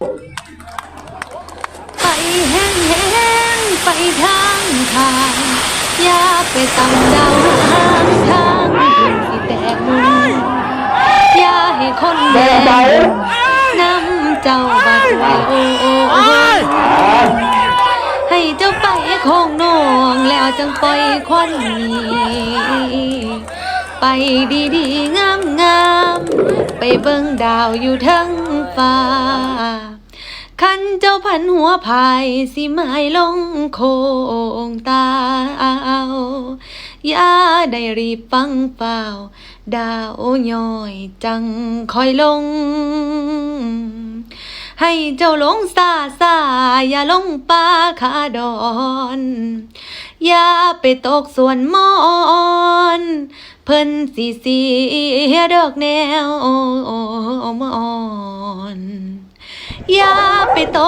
ไปแห้งแหงไปทางทางอย่าไปตำดาวทางทางถึงสิแตกมุนอย่าให้คนแดงน้ำเจ้าบาดไว้โอ้โอ้โอ้ให้เจ้าไปคงนองแล้วจังปล่อยควันหนีไปดีๆงามๆ เบิ่งดาวอยู่ทั้งฟ้า คันเจ้าพันหัวพายสิไม้ลงโคงตาเอาอย่าได้รีบฟังเปล่า ดาวย้อยจังคอยลง ให้เจ้าลงซาซาอย่าลงป่าคาดอน อย่าไปตกส่วนมอน เพิ่นสีเสียดอกแนวอมอน อย่าไปตก